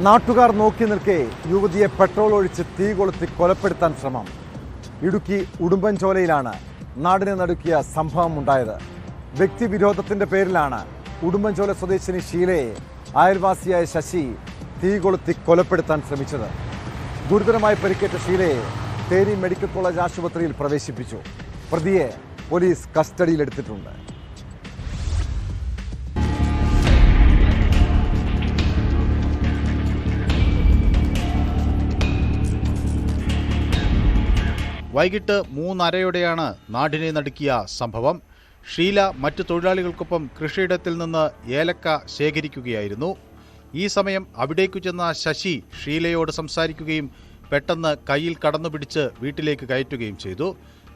നാട്ടുകാർ നോക്കി നിൽക്കെ യുവതിയെ പെട്രോൾ ഒഴിച്ച് തീ കൊളുത്തി കൊലപ്പെടുത്താൻ ശ്രമം. ഇടുക്കി ഉടുമ്പൻചോലയിലാണ് നാടിനെ നടുക്കിയ സംഭവം ഉണ്ടായത് വ്യക്തിവിരോധത്തിന്റെ പേരിലാണ് ഉടുമ്പൻചോല സ്വദേശിനി ഷീലയെ അയൽവാസിയായ ശശി തീ കൊളുത്തി കൊലപ്പെടുത്താൻ ശ്രമിച്ചത്. ഗുരുതരമായി പരിക്കേറ്റ ഷീലയെ തേനി മെഡിക്കൽ കോളേജ് ആശുപത്രിയിൽ പ്രവേശിപ്പിച്ചു. പ്രതിയെ പോലീസ് കസ്റ്റഡിയിലെടുത്തിട്ടുണ്ട്. വൈകിട്ട് മൂന്നരയോടെയാണ് നാടിനെ നടുക്കിയ സംഭവം ഷീല മറ്റു തൊഴിലാളികൾക്കൊപ്പം കൃഷിയിടത്തിൽ നിന്ന് ഏലക്ക ശേഖരിക്കുകയായിരുന്നു ഈ സമയം അവിടേക്കു ചെന്ന ശശി ഷീലയോട് സംസാരിക്കുകയും പെട്ടെന്ന് കയ്യിൽ കടന്നുപിടിച്ച് വീട്ടിലേക്ക് കയറ്റുകയും ചെയ്തു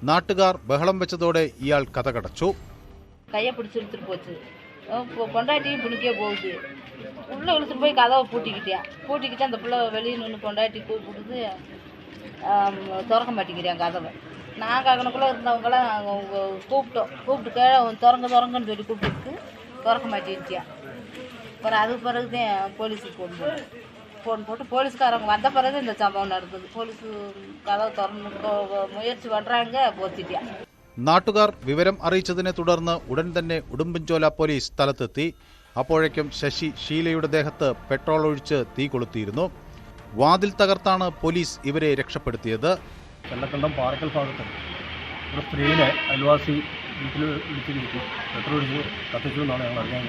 നാട്ടുകാർ ബഹളം വെച്ചതോടെ ഇയാൾ കഥകടച്ചു கையை பிடிச்சி இழுத்துட்டு போச்சு அஹ் பொ- பொண்டாட்டியும் பிடிக்கே போகுது உள்ளே இழுத்துட்டு போய் கதவை பூட்டிக்கிட்டியா பூட்டிக்கிட்டு அந்த பிள்ளை வெளியே நின்று பொண்டாட்டி கூப்பிடுது ஆம், திறக்க மாட்டேங்கிறேன் கதவை நாங்கள் அங்கனக்குள்ளே இருந்தவங்களாம் அவங்க கூப்பிட்டோம் கூப்பிட்டு கே திறங்க திறங்கன்னு சொல்லி கூப்பிட்டு திறக்க மாட்டேங்கிட்டியா அப்புறம் அதுக்கு பிறகு தான் போலீஸுக்கு ஃபோன் போட்டோம் ஃபோன் போட்டு போலீஸ்காரங்க வந்த பிறகு இந்த சம்பவம் நடந்தது போலீஸு கதவை திறந்து கொ- முயற்சி பண்ணுறாங்க போத்திட்டியா നാട്ടുകാർ വിവരം അറിയിച്ചതിനെ തുടർന്ന് ഉടൻ തന്നെ ഉടുമ്പൻചോല പോലീസ് സ്ഥലത്തെത്തി അപ്പോഴേക്കും ശശി ഷീലയുടെ ദേഹത്ത് പെട്രോൾ ഒഴിച്ച് തീ കൊളുത്തിയിരുന്നു വാതിൽ തകർത്താണ് പോലീസ് ഇവരെ രക്ഷപ്പെടുത്തിയത്. വെള്ളക്കണ്ടം പാറക്കൽ ഭാഗത്ത് ഒരു സ്ത്രീയെ അയൽവാസി വീട്ടിൽ വിളിച്ചിരിക്കും പെട്രോൾ ഒഴിച്ച് കത്തിച്ചു എന്നാണ് ഞങ്ങൾ അറിയാൻ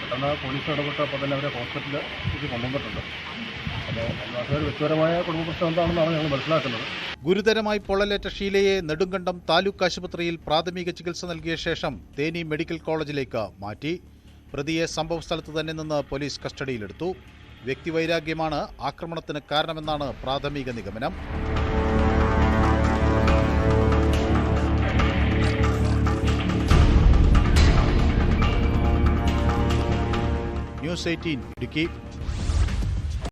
പെട്ടെന്ന് പോലീസ് ഇടപെട്ടപ്പോൾ തന്നെ അവരെ ഹോസ്പിറ്റലിലേക്ക് കൊണ്ടുവന്നിട്ടുണ്ട്. അപ്പോൾ അയൽവാസികൾ വ്യക്തിപരമായ കുടുംബ പ്രശ്നം എന്താണെന്നാണ് ഞങ്ങൾ മനസ്സിലാക്കുന്നത്. ഗുരുതരമായി പൊള്ളലേറ്റ ഷീലയെ നെടുങ്കണ്ടം താലൂക്ക് ആശുപത്രിയിൽ പ്രാഥമിക ചികിത്സ നൽകിയ ശേഷം തേനി മെഡിക്കൽ കോളേജിലേക്ക് മാറ്റി. പ്രതിയെ സംഭവസ്ഥലത്ത് തന്നെ നിന്ന് പോലീസ് കസ്റ്റഡിയിലെടുത്തു. വ്യക്തിവൈരാഗ്യമാണ് ആക്രമണത്തിന് കാരണമെന്നാണ് പ്രാഥമിക നിഗമനം. News eighteen Idukki.